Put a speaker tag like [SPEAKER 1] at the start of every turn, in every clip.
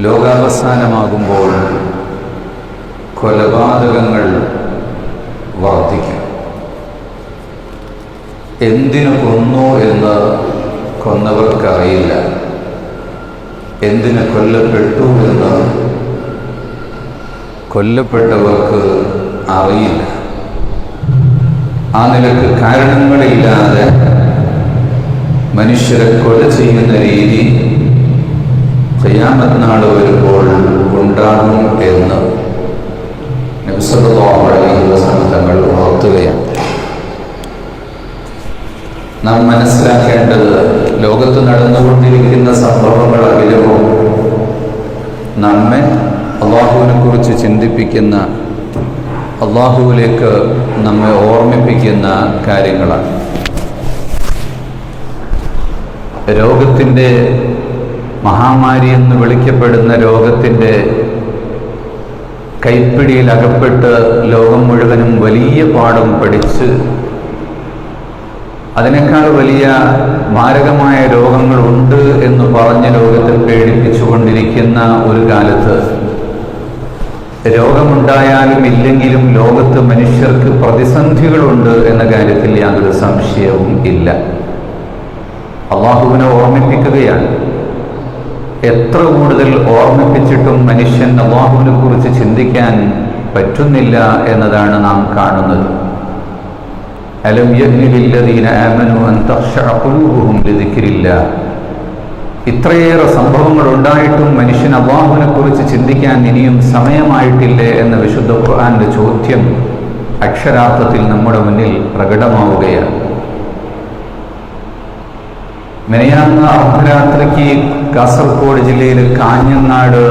[SPEAKER 1] ലോകാവസാനമാകുമ്പോൾ കൊലപാതകങ്ങൾ വർദ്ധിക്കും. എന്തിനു കൊന്നു എന്ന് കൊന്നവർക്കറിയില്ല. എന്തിന് കൊല്ലപ്പെട്ടു എന്ന് കൊല്ലപ്പെട്ടവർക്ക് അറിയില്ല. ആ നിലയ്ക്ക് കാരണങ്ങളില്ലാതെ മനുഷ്യരെ കൊല ചെയ്യുന്ന രീതി ചെയ്യാമത് നാൾ വരുമ്പോൾ ഉണ്ടാകും എന്ന് തങ്ങൾ ഉണർത്തുകയാണ്. നാം മനസ്സിലാക്കേണ്ടത് ലോകത്ത് നടന്നുകൊണ്ടിരിക്കുന്ന സംഭവങ്ങൾ അഖിലവും നമ്മെ അള്ളാഹുവിനെ കുറിച്ച് ചിന്തിപ്പിക്കുന്ന അള്ളാഹുവിലേക്ക് നമ്മെ ഓർമ്മിപ്പിക്കുന്ന കാര്യങ്ങളാണ്. രോഗത്തിന്റെ മഹാമാരി എന്ന് വിളിക്കപ്പെടുന്ന രോഗത്തിന്റെ കൈപ്പിടിയിൽ അകപ്പെട്ട് ലോകം മുഴുവനും വലിയ പാഠം പഠിച്ച് അതിനേക്കാൾ വലിയ മാരകമായ രോഗങ്ങളുണ്ട് എന്ന് പറഞ്ഞ് ലോകത്തെ പേടിപ്പിച്ചുകൊണ്ടിരിക്കുന്ന ഒരു കാലത്ത് രോഗമുണ്ടായാലും ഇല്ലെങ്കിലും ലോകത്ത് മനുഷ്യർക്ക് പ്രതിസന്ധികളുണ്ട് എന്ന കാര്യത്തിൽ യാതൊരു സംശയവും ഇല്ല. അള്ളാഹുവിനെ ഓർമ്മിപ്പിക്കുകയാണ്. എത്ര കൂടുതൽ ഓർമ്മിപ്പിച്ചിട്ടും മനുഷ്യൻ അള്ളാഹുവിനെ കുറിച്ച് ചിന്തിക്കാൻ പറ്റുന്നില്ല എന്നതാണ് നാം കാണുന്നത്. ഇത്രയേറെ സംഭവങ്ങൾ ഉണ്ടായിട്ടും മനുഷ്യൻ അള്ളാഹുവിനെ കുറിച്ച് ചിന്തിക്കാൻ ഇനിയും സമയമായിട്ടില്ലേ എന്ന വിശുദ്ധ ഖുർആന്റെ ചോദ്യം അക്ഷരാർത്ഥത്തിൽ നമ്മുടെ മുന്നിൽ പ്രകടമാവുകയാണ്. മെനയാന്ന അർദ്ധരാത്രിക്ക് കാസർഗോഡ് ജില്ലയിൽ കാഞ്ഞങ്ങാട്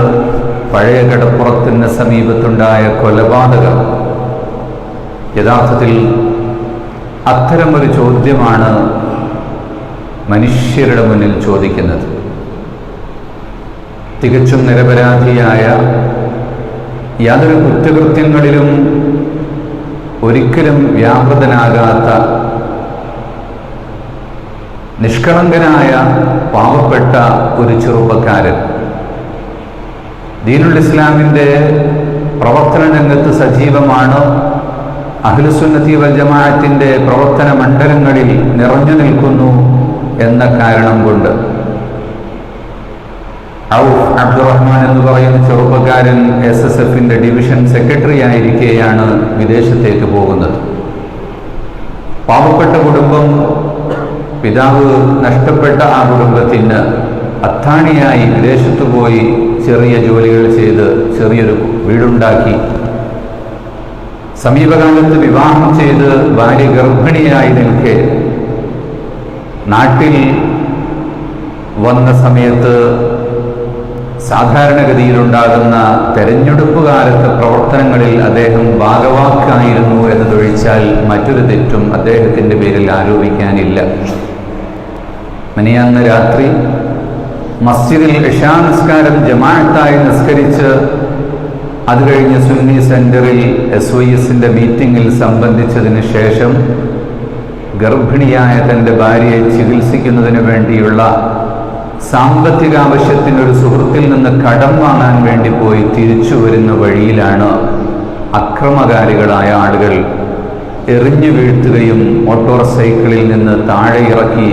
[SPEAKER 1] പഴയ കടപ്പുറത്തിന് സമീപത്തുണ്ടായ കൊലപാതകം. യഥാർത്ഥത്തിൽ അത്തരമൊരു ചോദ്യമാണ് മനുഷ്യരുടെ മുന്നിൽ ചോദിക്കുന്നത്. തികച്ചും നിരപരാധിയായ യാതൊരു കുറ്റകൃത്യങ്ങളിലും ഒരിക്കലും വ്യാപൃതനാകാത്ത നിഷ്കളങ്കനായ പാവപ്പെട്ട ഒരു ചെറുപ്പക്കാരൻ. ദീനുൽ ഇസ്ലാമിന്റെ പ്രവർത്തന രംഗത്ത് സജീവമാണ്. അഖിലുസുന്നത്തി വൽ ജമാഅത്തിന്റെ പ്രവർത്തന മണ്ഡലങ്ങളിൽ നിറഞ്ഞു നിൽക്കുന്നു എന്ന കാരണം കൊണ്ട്. ഔ അബ്ദുറഹ്മാൻ എന്ന് പറയുന്ന ചെറുപ്പക്കാരൻ എസ് എസ് എഫിന്റെ ഡിവിഷൻ സെക്രട്ടറി ആയിരിക്കെയാണ് വിദേശത്തേക്ക് പോകുന്നത്. പാവപ്പെട്ട കുടുംബം പിതാവ് നഷ്ടപ്പെട്ട ആ കുടുംബത്തിന് അത്താണിയായി വിദേശത്ത് പോയി ചെറിയ ജോലികൾ ചെയ്ത് ചെറിയൊരു വീടുണ്ടാക്കി. സമീപകാലത്ത് വിവാഹം ചെയ്ത് ഭാര്യ ഗർഭിണിയായി നിൽക്കെ നാട്ടിൽ വന്ന സമയത്ത് സാധാരണഗതിയിലുണ്ടാകുന്ന തെരഞ്ഞെടുപ്പ് കാലത്തെ പ്രവർത്തനങ്ങളിൽ അദ്ദേഹം ഭാഗവാക്കായിരുന്നു എന്നതൊഴിച്ചാൽ മറ്റൊരു തെറ്റും അദ്ദേഹത്തിന്റെ പേരിൽ ആരോപിക്കാനില്ല. മിനിയാന്ന് രാത്രി മസ്ജിദിൽ ഇഷാ നിസ്കാരം ജമാഅത്തായി നിസ്കരിച്ച് അത് കഴിഞ്ഞ് സുന്നി സെന്ററിൽ എസ് ഒ എസിന്റെ മീറ്റിംഗിൽ സംബന്ധിച്ചതിന് ശേഷം ഗർഭിണിയായ തന്റെ ഭാര്യയെ ചികിത്സിക്കുന്നതിന് വേണ്ടിയുള്ള സാമ്പത്തിക ആവശ്യത്തിന് ഒരു സുഹൃത്തിൽ നിന്ന് കടം വാങ്ങാൻ വേണ്ടി പോയി തിരിച്ചു വരുന്ന വഴിയിലാണ് അക്രമകാരികളായ ആളുകൾ എറിഞ്ഞു വീഴ്ത്തുകയും മോട്ടോർ സൈക്കിളിൽ നിന്ന് താഴെ ഇറക്കി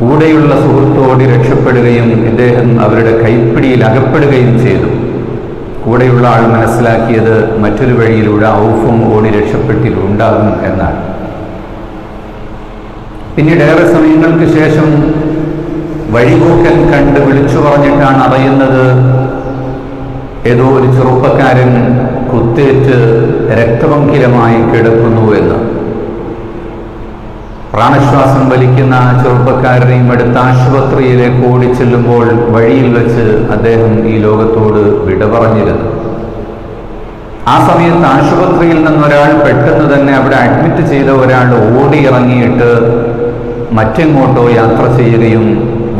[SPEAKER 1] കൂടെയുള്ള സുഹൃത്തോടി രക്ഷപ്പെടുകയും ഇദ്ദേഹം അവരുടെ കൈപ്പിടിയിൽ അകപ്പെടുകയും ചെയ്തു. കൂടെയുള്ള ആൾ മനസ്സിലാക്കിയത് മറ്റൊരു വഴിയിലൂടെ ഔഫും ഓടി രക്ഷപ്പെട്ടിട്ടുണ്ടാകും എന്നാണ്. പിന്നീട് ഏറെ സമയങ്ങൾക്ക് ശേഷം വഴിപോക്കൽ കണ്ട് വിളിച്ചു പറഞ്ഞിട്ടാണ് അറിയുന്നത് ഏതോ ഒരു ചെറുപ്പക്കാരൻ കുത്തേറ്റ് രക്തമങ്കിലമായി കിടക്കുന്നു എന്ന്. പ്രാണശ്വാസം വലിക്കുന്ന ആ ചെറുപ്പക്കാരനെയും അടുത്ത ആശുപത്രിയിലേക്ക് ഓടി ചെല്ലുമ്പോൾ വഴിയിൽ വെച്ച് അദ്ദേഹം ഈ ലോകത്തോട് വിട പറഞ്ഞിരുന്നു. ആ സമയത്ത് ആശുപത്രിയിൽ നിന്നൊരാൾ പെട്ടെന്ന് തന്നെ അവിടെ അഡ്മിറ്റ് ചെയ്ത ഒരാൾ ഓടി ഇറങ്ങിയിട്ട് മറ്റെങ്ങോട്ടോ യാത്ര ചെയ്യുകയും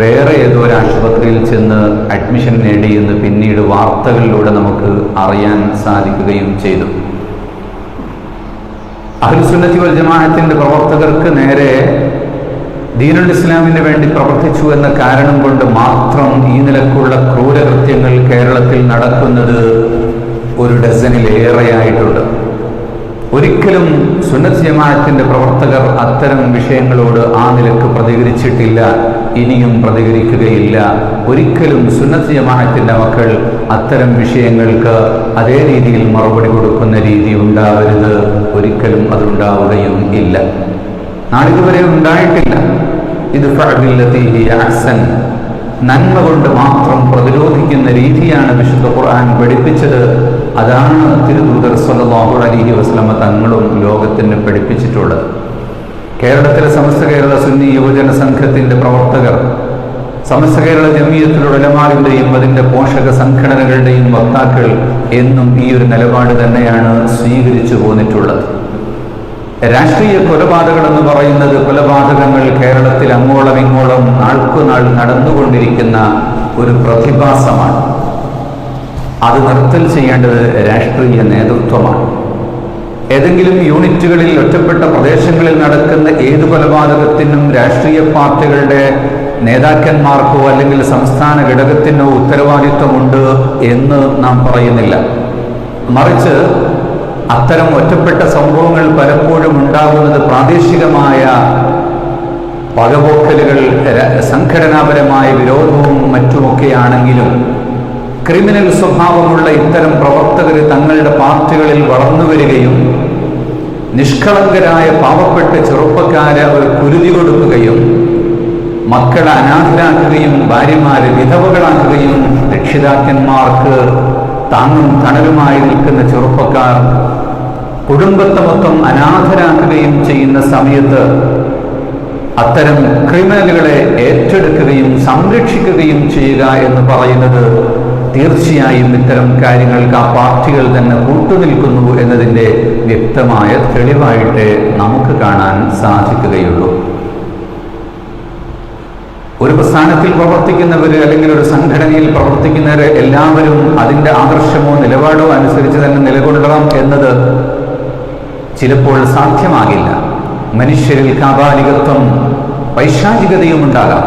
[SPEAKER 1] വേറെ ഏതോ ഒരു ആശുപത്രിയിൽ ചെന്ന് അഡ്മിഷൻ നേടിയെന്ന് പിന്നീട് വാർത്തകളിലൂടെ നമുക്ക് അറിയാൻ സാധിക്കുകയും ചെയ്തു. അഹ്ലുസുന്നത്തി വൽ ജമാഅത്തിന്റെ പ്രവർത്തകർക്ക് നേരെ ദീനുൽ ഇസ്ലാമിന് വേണ്ടി പ്രവർത്തിച്ചു എന്ന കാരണം കൊണ്ട് മാത്രം ഈ നിലക്കുള്ള ക്രൂരകൃത്യങ്ങൾ കേരളത്തിൽ നടക്കുന്നത് ഒരു ഡസനിലേറെയായിട്ടുണ്ട്. ഒരിക്കലും സുന്നത്ത് ജമാഅത്തിന്റെ പ്രവർത്തകർ അത്തരം വിഷയങ്ങളോട് ആ നിലയ്ക്ക് പ്രതികരിച്ചിട്ടില്ല. ഇനിയും പ്രതികരിക്കുകയില്ല. ഒരിക്കലും സുന്നത്ത് മക്കൾ അത്തരം വിഷയങ്ങൾക്ക് അതേ രീതിയിൽ മറുപടി കൊടുക്കുന്ന രീതി ഉണ്ടാവരുത്. ഒരിക്കലും അതുണ്ടാവുകയും ഇല്ല. നാളിതുവരെ ഉണ്ടായിട്ടില്ല. ഇത് അഹ്സൻ. നന്മ കൊണ്ട് മാത്രം പ്രതിരോധിക്കുന്ന രീതിയാണ് വിശുദ്ധ ഖുർആൻ പഠിപ്പിച്ചത്. അതാണ് തിരുദൂതർ സല്ലല്ലാഹു അലഹി വസ്ലമ തങ്ങളും ലോകത്തിന് പഠിപ്പിച്ചിട്ടുള്ളത്. കേരളത്തിലെ സമസ്ത കേരള സുന്നി യുവജന സംഘത്തിന്റെ പ്രവർത്തകർ സമസ്ത കേരള ജമീയത്തിലുള്ള ഉലമാവിന്റെയും അതിന്റെ പോഷക സംഘടനകളുടെയും വക്താക്കൾ എന്നും ഈ ഒരു നിലപാട് തന്നെയാണ് സ്വീകരിച്ചു പോന്നിട്ടുള്ളത്. രാഷ്ട്രീയ കൊലപാതകൾ എന്ന് പറയുന്നത് കൊലപാതകങ്ങൾ കേരളത്തിൽ അങ്ങോളം ഇങ്ങോളം നാൾക്കുനാൾ നടന്നുകൊണ്ടിരിക്കുന്ന ഒരു പ്രതിഭാസമാണ്. അത് നിർത്തൽ ചെയ്യേണ്ടത് രാഷ്ട്രീയ നേതൃത്വമാണ്. ഏതെങ്കിലും യൂണിറ്റുകളിൽ ഒറ്റപ്പെട്ട പ്രദേശങ്ങളിൽ നടക്കുന്ന ഏത് കൊലപാതകത്തിനും രാഷ്ട്രീയ പാർട്ടികളുടെ നേതാക്കന്മാർക്കോ അല്ലെങ്കിൽ സംസ്ഥാന ഘടകത്തിനോ ഉത്തരവാദിത്വമുണ്ട് എന്ന് നാം പറയുന്നില്ല. മറിച്ച് അത്തരം ഒറ്റപ്പെട്ട സംഭവങ്ങൾ പലപ്പോഴും ഉണ്ടാകുന്നത് പ്രാദേശികമായ പകപോക്കലുകൾ സംഘടനാപരമായ വിരോധവും മറ്റുമൊക്കെയാണെങ്കിലും ക്രിമിനൽ സ്വഭാവമുള്ള ഇത്തരം പ്രവർത്തകർ തങ്ങളുടെ പാർട്ടികളിൽ വളർന്നു വരികയും നിഷ്കളങ്കരായ പാവപ്പെട്ട ചെറുപ്പക്കാരെ അവർ കുരുതി കൊടുക്കുകയും മക്കളെ അനാഥരാക്കുകയും ഭാര്യമാരെ വിധവകളാക്കുകയും രക്ഷിതാക്കന്മാർക്ക് താങ്ങും തണലുമായി നിൽക്കുന്ന ചെറുപ്പക്കാർ കുടുംബത്തെ മൊത്തം അനാഥരാക്കുകയും ചെയ്യുന്ന സമയത്ത് അത്തരം ക്രിമിനലുകളെ ഏറ്റെടുക്കുകയും സംരക്ഷിക്കുകയും ചെയ്യുക എന്ന് പറയുന്നത് തീർച്ചയായും ഇത്തരം കാര്യങ്ങൾക്ക് ആ പാർട്ടികൾ തന്നെ കൂട്ടുനിൽക്കുന്നു എന്നതിന്റെ വ്യക്തമായ തെളിവായിട്ട് നമുക്ക് കാണാൻ സാധിക്കുകയുള്ളൂ. ഒരു പ്രസ്ഥാനത്തിൽ പ്രവർത്തിക്കുന്നവർ അല്ലെങ്കിൽ ഒരു സംഘടനയിൽ പ്രവർത്തിക്കുന്നവർ എല്ലാവരും അതിന്റെ ആദർശമോ നിലപാടോ അനുസരിച്ച് തന്നെ നിലകൊള്ളണം എന്നത് ചിലപ്പോൾ സാധ്യമാകില്ല. മനുഷ്യരിൽ കാപാലികത്വം പൈശാചികതയും ഉണ്ടാകാം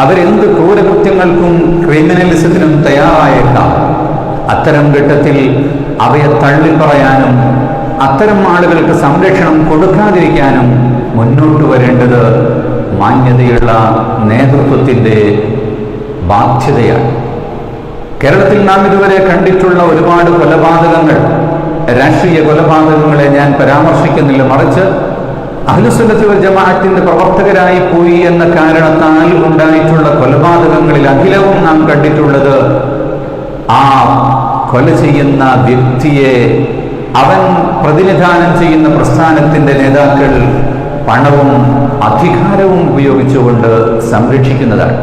[SPEAKER 1] അവരെന്ത് ക്രൂരകൃത്യങ്ങൾക്കും ക്രിമിനലിസത്തിനും തയ്യാറായേക്കാം അത്തരം ഘട്ടത്തിൽ അവയെ തള്ളിപ്പറയാനും അത്തരം ആളുകൾക്ക് സംരക്ഷണം കൊടുക്കാതിരിക്കാനും മുന്നോട്ട് വരേണ്ടത് മാന്യതയുള്ള നേതൃത്വത്തിന്റെ ബാധ്യതയാണ്. കേരളത്തിൽ നാം ഇതുവരെ കണ്ടിട്ടുള്ള ഒരുപാട് കൊലപാതകങ്ങൾ രാഷ്ട്രീയ കൊലപാതകങ്ങളെ ഞാൻ പരാമർശിക്കുന്നില്ല. മറിച്ച് അഹ്ലുസുന്നത്ത് ജമാഅത്തിന്റെ പ്രവർത്തകരായി പോയി എന്ന കാരണത്താൽ ഉണ്ടായിട്ടുള്ള കൊലപാതകങ്ങളിൽ അഖിലവും നാം കണ്ടിട്ടുള്ളത് ആ കൊല ചെയ്യുന്ന വ്യക്തിയെ അവൻ പ്രതിനിധാനം ചെയ്യുന്ന പ്രസ്ഥാനത്തിന്റെ നേതാക്കൾ പണവും അധികാരവും ഉപയോഗിച്ചുകൊണ്ട് സംരക്ഷിക്കുന്നതാണ്.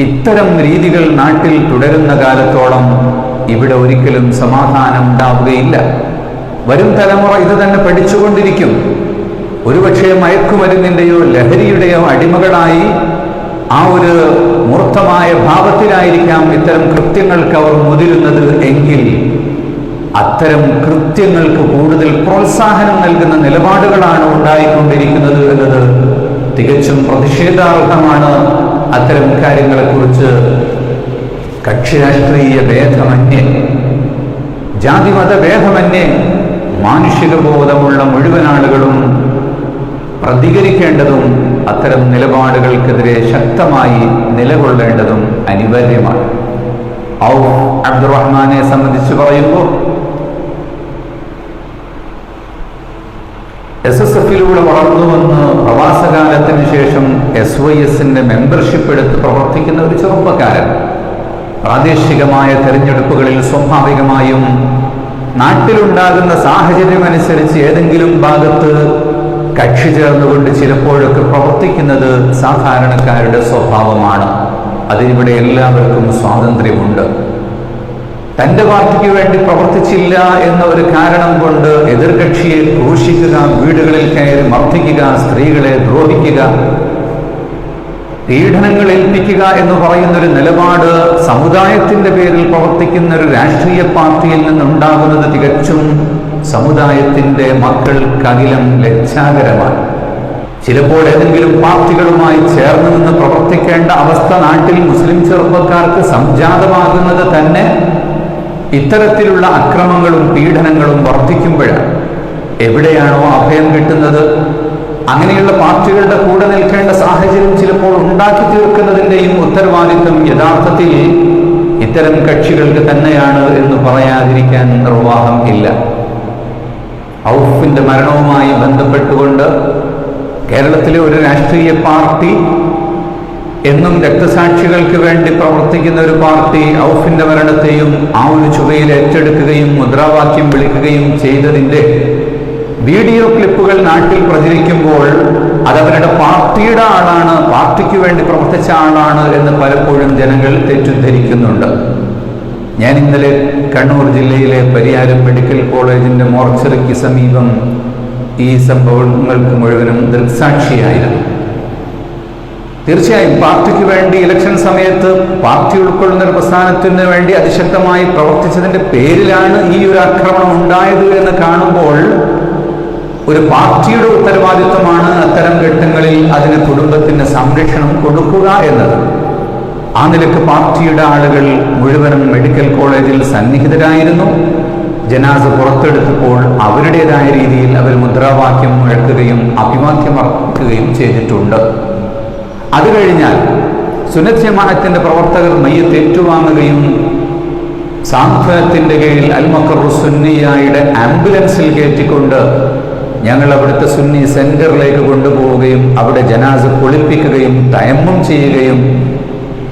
[SPEAKER 1] ഇത്തരം രീതികൾ നാട്ടിൽ തുടരുന്ന കാലത്തോളം ഇവിടെ ഒരിക്കലും സമാധാനം ഉണ്ടാവുകയില്ല. വരും തലമുറ ഇത് തന്നെ പഠിച്ചുകൊണ്ടിരിക്കും. ഒരുപക്ഷെ മയക്കുമരുന്നിന്റെയോ ലഹരിയുടെയോ അടിമകളായി ആ ഒരു മൂർത്തമായ ഭാവത്തിലായിരിക്കാം ഇത്തരം കൃത്യങ്ങൾക്ക് അവർ മുതിരുന്നത് എങ്കിൽ അത്തരം കൃത്യങ്ങൾക്ക് കൂടുതൽ പ്രോത്സാഹനം നൽകുന്ന നിലപാടുകളാണ് ഉണ്ടായിക്കൊണ്ടിരിക്കുന്നത് എന്നത് തികച്ചും പ്രതിഷേധാർഹമാണ് അത്തരം കാര്യങ്ങളെക്കുറിച്ച് കക്ഷി രാഷ്ട്രീയ ഭേദമന്യേ ജാതിമത ഭേദമന്യേ മാനുഷിക ബോധമുള്ള മുഴുവൻ ആളുകളും പ്രതികരിക്കേണ്ടതും അത്തരം നിലപാടുകൾക്കെതിരെ ശക്തമായി നിലകൊള്ളേണ്ടതും അനിവാര്യമാണ്. ഔ അബ്ദുറഹ്മാനെ സംബന്ധിച്ച് പറയുമ്പോൾ എസ് എസ് എഫിലൂടെ വളർന്നു വന്ന് പ്രവാസകാലത്തിന് ശേഷം എസ് വൈ എസിന്റെ മെമ്പർഷിപ്പ് എടുത്ത് പ്രവർത്തിക്കുന്ന ഒരു ചെറുപ്പക്കാരൻ. പ്രാദേശികമായ തെരഞ്ഞെടുപ്പുകളിൽ സ്വാഭാവികമായും നാട്ടിലുണ്ടാകുന്ന സാഹചര്യമനുസരിച്ച് ഏതെങ്കിലും ഭാഗത്ത് കക്ഷി ചേർന്നുകൊണ്ട് ചിലപ്പോഴൊക്കെ പ്രവർത്തിക്കുന്നത് സാധാരണക്കാരുടെ സ്വഭാവമാണ്. അതിനിവിടെ എല്ലാവർക്കും സ്വാതന്ത്ര്യമുണ്ട്. തന്റെ പാർട്ടിക്ക് വേണ്ടി പ്രവർത്തിച്ചില്ല എന്ന ഒരു കാരണം കൊണ്ട് എതിർകക്ഷിയെ ക്രൂശിക്കുക വീടുകളിൽ കയറി മർദ്ദിക്കുക സ്ത്രീകളെ ദ്രോഹിക്കുക പീഡനങ്ങൾ ഏൽപ്പിക്കുക എന്ന് പറയുന്ന ഒരു നിലപാട് സമുദായത്തിന്റെ പേരിൽ പ്രവർത്തിക്കുന്ന ഒരു രാഷ്ട്രീയ പാർട്ടിയിൽ നിന്നുണ്ടാകുന്നത് തികച്ചും സമുദായത്തിന്റെ മക്കൾക്കകിലം ലജ്ജാകരമാണ്. ചിലപ്പോൾ ഏതെങ്കിലും പാർട്ടികളുമായി ചേർന്ന് നിന്ന് പ്രവർത്തിക്കേണ്ട അവസ്ഥ നാട്ടിൽ മുസ്ലിം ചെറുപ്പക്കാർക്ക് സംജാതമാകുന്നത് തന്നെ ഇത്തരത്തിലുള്ള അക്രമങ്ങളും പീഡനങ്ങളും വർദ്ധിക്കുമ്പോഴാണ്. എവിടെയാണോ അഭയം കിട്ടുന്നത് അങ്ങനെയുള്ള പാർട്ടികളുടെ കൂടെ നിൽക്കേണ്ട സാഹചര്യം ചിലപ്പോൾ ഉണ്ടാക്കി തീർക്കുന്നതിന്റെയും ഉത്തരവാദിത്വം യഥാർത്ഥത്തിൽ ഇത്തരം കക്ഷികൾക്ക് തന്നെയാണ് എന്ന് പറയാതിരിക്കാൻ നിർവാഹം ഇല്ല. ഔഫിന്റെ മരണവുമായി ബന്ധപ്പെട്ടുകൊണ്ട് കേരളത്തിലെ ഒരു രാഷ്ട്രീയ പാർട്ടി എന്നും രക്തസാക്ഷികൾക്ക് വേണ്ടി പ്രവർത്തിക്കുന്ന ഒരു പാർട്ടി ഔഫിന്റെ മരണത്തെയും ആ ഒരു ചുവയിൽ ഏറ്റെടുക്കുകയും മുദ്രാവാക്യം വിളിക്കുകയും ചെയ്തതിന്റെ വീഡിയോ ക്ലിപ്പുകൾ നാട്ടിൽ പ്രചരിക്കുമ്പോൾ അതവരുടെ പാർട്ടിയുടെ ആളാണ് പാർട്ടിക്ക് വേണ്ടി പ്രവർത്തിച്ച ആളാണ് എന്ന് പലപ്പോഴും ജനങ്ങൾ തെറ്റിദ്ധരിക്കുന്നുണ്ട്. ഞാൻ ഇന്നലെ കണ്ണൂർ ജില്ലയിലെ പരിയാരം മെഡിക്കൽ കോളേജിന്റെ മോർച്ചറിക്ക് സമീപം ഈ സംഭവങ്ങൾക്ക് മുഴുവനും ദൃക്സാക്ഷിയായിരുന്നു. തീർച്ചയായും പാർട്ടിക്ക് വേണ്ടി ഇലക്ഷൻ സമയത്ത് പാർട്ടി ഉൾക്കൊള്ളുന്ന ഒരു പ്രസ്ഥാനത്തിന് വേണ്ടി അതിശക്തമായി പ്രവർത്തിച്ചതിന്റെ പേരിലാണ് ഈ ഒരു ആക്രമണം ഉണ്ടായത് എന്ന് കാണുമ്പോൾ ഒരു പാർട്ടിയുടെ ഉത്തരവാദിത്വമാണ് അത്തരം ഘട്ടങ്ങളിൽ അതിന് കുടുംബത്തിന് സംരക്ഷണം കൊടുക്കുക എന്നത്. ആ നിലയ്ക്ക് പാർട്ടിയുടെ ആളുകൾ മുഴുവനും മെഡിക്കൽ കോളേജിൽ സന്നിഹിതരായിരുന്നു. ജനാസ് പുറത്തെടുത്തപ്പോൾ അവരുടേതായ രീതിയിൽ അവർ മുദ്രാവാക്യം മുഴക്കുകയും അഭിവാദ്യം അർപ്പിക്കുകയും ചെയ്തിട്ടുണ്ട്. അത് കഴിഞ്ഞാൽ സുനത് ജമാഅത്തിന്റെ പ്രവർത്തകർ മയ്യത്ത് ഏറ്റുവാങ്ങുകയും സാന്ത്വനത്തിന്റെ കീഴിൽ അൽമക്കറു സുന്നിയായുടെ ആംബുലൻസിൽ കയറ്റിക്കൊണ്ട് ഞങ്ങൾ അവിടുത്തെ സുന്നി സെന്ററിലേക്ക് കൊണ്ടുപോവുകയും അവിടെ ജനാസ് കുളിപ്പിക്കുകയും തയമ്മം ചെയ്യുകയും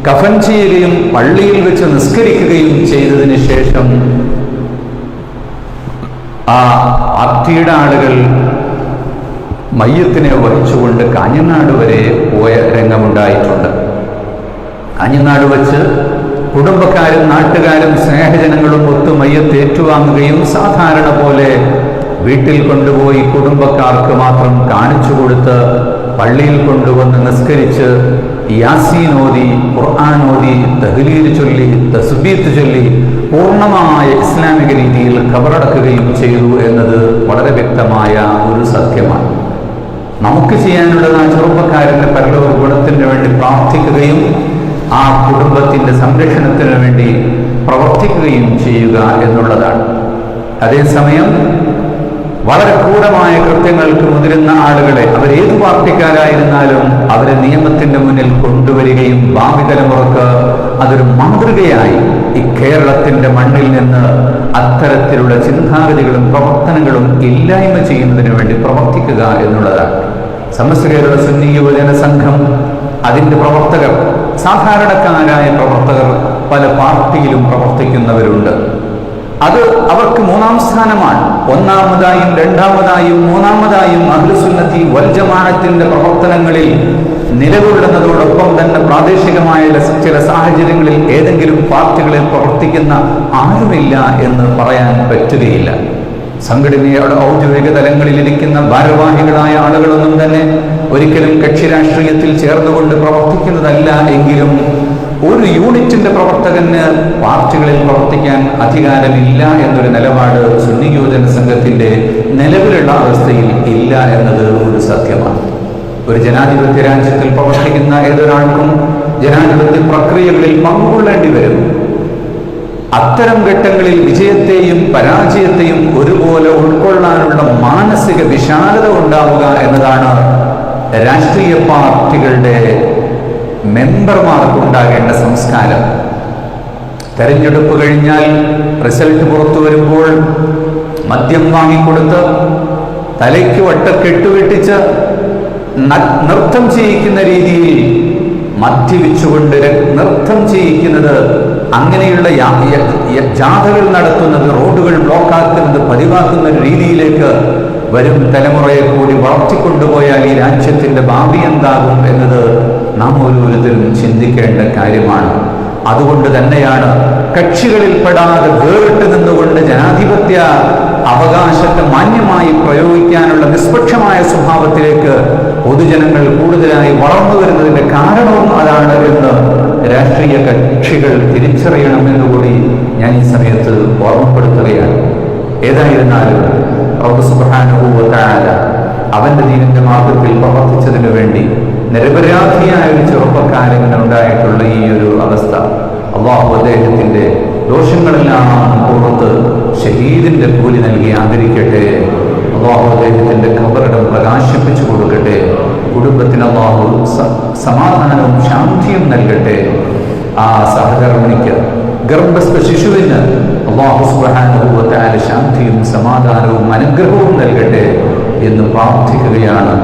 [SPEAKER 1] കഫൻ ചെയ്യുകയും പള്ളിയിൽ വെച്ച് നിസ്കരിക്കുകയും ചെയ്തതിന് ശേഷം ആ അത്തിയുടെ ആളുകൾ മയ്യത്തിനെ വഹിച്ചുകൊണ്ട് കാഞ്ഞങ്ങാട് വരെ പോയ രംഗമുണ്ടായിട്ടുണ്ട്. കാഞ്ഞങ്ങാട് വച്ച് കുടുംബക്കാരും നാട്ടുകാരും സ്നേഹജനങ്ങളും ഒത്തു മയ്യത്ത് ഏറ്റുവാങ്ങുകയും സാധാരണ പോലെ വീട്ടിൽ കൊണ്ടുപോയി കുടുംബക്കാർക്ക് മാത്രം കാണിച്ചു കൊടുത്ത് പള്ളിയിൽ കൊണ്ടുവന്ന് നിസ്കരിച്ച് യാസീൻ ഓതി ഖുർആൻ ഓതി തഹ്ലീൽ ചൊല്ലി തസ്ബീത്ത് ചൊല്ലി പൂർണമായ ഇസ്ലാമിക രീതിയിൽ ഖബറടക്കുകയും ചെയ്തു എന്നത് വളരെ വ്യക്തമായ ഒരു സത്യമാണ്. നമുക്ക് ചെയ്യാനുള്ളത് ആ ചെറുപ്പക്കാരന്റെ പരലോക ഗുണത്തിന് വേണ്ടി പ്രാർത്ഥിക്കുകയും ആ കുടുംബത്തിന്റെ സംരക്ഷണത്തിന് വേണ്ടി പ്രവർത്തിക്കുകയും ചെയ്യുക എന്നുള്ളതാണ്. അതേസമയം വളരെ ക്രൂരമായ കൃത്യങ്ങൾക്ക് മുതിരുന്ന ആളുകളെ അവരേത് പാർട്ടിക്കാരായിരുന്നാലും അവരെ നിയമത്തിന്റെ മുന്നിൽ കൊണ്ടുവരികയും ഭാവി തലമുറയ്ക്ക് അതൊരു മാതൃകയായി ഈ കേരളത്തിന്റെ മണ്ണിൽ നിന്ന് അത്തരത്തിലുള്ള ചിന്താഗതികളും പ്രവർത്തനങ്ങളും ഇല്ലായ്മ ചെയ്യുന്നതിന് വേണ്ടി പ്രവർത്തിക്കുക എന്നുള്ളതാണ്. സമസ്ത കേരള സുന്നി യുവജന സംഘം അതിന്റെ പ്രവർത്തകർ സാധാരണക്കാരായ പ്രവർത്തകർ പല പാർട്ടിയിലും പ്രവർത്തിക്കുന്നവരുണ്ട്. അത് അവർക്ക് മൂന്നാം സ്ഥാനമാണ്. ഒന്നാമതായും രണ്ടാമതായും മൂന്നാമതായും അഹ്ലുസുന്നത്തി വൽജമാനത്തിന്റെ പ്രവർത്തനങ്ങളിൽ നിലകൊള്ളുന്നതോടൊപ്പം തന്നെ പ്രാദേശികമായ ചില സാഹചര്യങ്ങളിൽ ഏതെങ്കിലും പാർട്ടികളിൽ പ്രവർത്തിക്കുന്ന ആരുമില്ല എന്ന് പറയാൻ പറ്റുകയില്ല. സംഘടനയുടെ ഔദ്യോഗിക തലങ്ങളിൽ ഇരിക്കുന്ന ഭാരവാഹികളായ ആളുകളൊന്നും തന്നെ ഒരിക്കലും കക്ഷി രാഷ്ട്രീയത്തിൽ ചേർന്നുകൊണ്ട് പ്രവർത്തിക്കുന്നതല്ല എങ്കിലും ഒരു യൂണിറ്റിന്റെ പ്രവർത്തകന് പാർട്ടികളിൽ പ്രവർത്തിക്കാൻ അധികാരമില്ല എന്നൊരു നിലപാട് സുന്നി യുവജന സംഘത്തിന്റെ നിലവിലുള്ള അവസ്ഥയിൽ ഇല്ല എന്നത് ഒരു സത്യമാണ്. ഒരു ജനാധിപത്യ രാജ്യത്തിൽ പ്രവർത്തിക്കുന്ന ഏതൊരാൾക്കും ജനാധിപത്യ പ്രക്രിയകളിൽ പങ്കുകൊള്ളേണ്ടി വരും. അത്തരം ഘട്ടങ്ങളിൽ വിജയത്തെയും പരാജയത്തെയും ഒരുപോലെ ഉൾക്കൊള്ളാനുള്ള മാനസിക വിശാലത ഉണ്ടാവുക എന്നതാണ് രാഷ്ട്രീയ പാർട്ടികളുടെ മെമ്പർമാർക്ക് ഉണ്ടാകേണ്ട സംസ്കാരം. തെരഞ്ഞെടുപ്പ് കഴിഞ്ഞാൽ റിസൾട്ട് പുറത്തു വരുമ്പോൾ മദ്യം വാങ്ങിക്കൊടുത്ത് തലയ്ക്ക് വട്ട കെട്ടുവെട്ടിച്ച് നൃത്തം ചെയ്യിക്കുന്ന രീതിയിൽ മദ്യപിച്ചുകൊണ്ട് നൃത്തം ചെയ്യിക്കുന്നത് അങ്ങനെയുള്ള ജാഥകൾ നടത്തുന്നത് റോഡുകൾ ബ്ലോക്കാക്കുന്നത് പതിവാക്കുന്ന രീതിയിലേക്ക് വരും തലമുറയെ കൂടി വളർത്തിക്കൊണ്ടുപോയാൽ ഈ രാജ്യത്തിന്റെ ഭാവി എന്താകും എന്നത് നാം ഓരോരുത്തരും ചിന്തിക്കേണ്ട കാര്യമാണ്. അതുകൊണ്ട് തന്നെയാണ് കക്ഷികളിൽ പെടാതെ വേറിട്ട് നിന്നുകൊണ്ട് ജനാധിപത്യ അവകാശത്തെ മാന്യമായി പ്രയോഗിക്കാനുള്ള നിഷ്പക്ഷമായ സ്വഭാവത്തിലേക്ക് പൊതുജനങ്ങൾ കൂടുതലായി വളർന്നു വരുന്നതിന്റെ കാരണവും അതാണ് എന്ന് രാഷ്ട്രീയ കക്ഷികൾ തിരിച്ചറിയണമെന്ന് കൂടി ഞാൻ ഈ സമയത്ത് ഓർമ്മപ്പെടുത്തുകയാണ്. ഏതായിരുന്നാലും തആല അവന്റെ ദീനന്റെ മാർഗത്തിൽ പ്രവർത്തിച്ചതിനു വേണ്ടി നിരപരാധിയായ ഒരു ചെറുപ്പക്കാരന് ഉണ്ടായിട്ടുള്ള ഈ ഒരു അവസ്ഥ. അള്ളാഹു അദ്ദേഹത്തിന്റെ ദോഷങ്ങളെല്ലാം പുറത്ത് ഷഹീദിന്റെ കൂലി നൽകി ആദരിക്കട്ടെ. അള്ളാഹു അദ്ദേഹത്തിന്റെ ഖബറിടം പ്രകാശിപ്പിച്ചു കൊടുക്കട്ടെ. കുടുംബത്തിന് അള്ളാഹു സമാധാനവും ശാന്തിയും നൽകട്ടെ. ആ സഹകർമ്മിണിക്ക് ഗർഭസ്ഥ ശിശുവിന് അള്ളാഹു സുബ്ഹാനഹു ശാന്തിയും സമാധാനവും അനുഗ്രഹവും നൽകട്ടെ എന്ന് പ്രാർത്ഥിക്കുകയാണ്.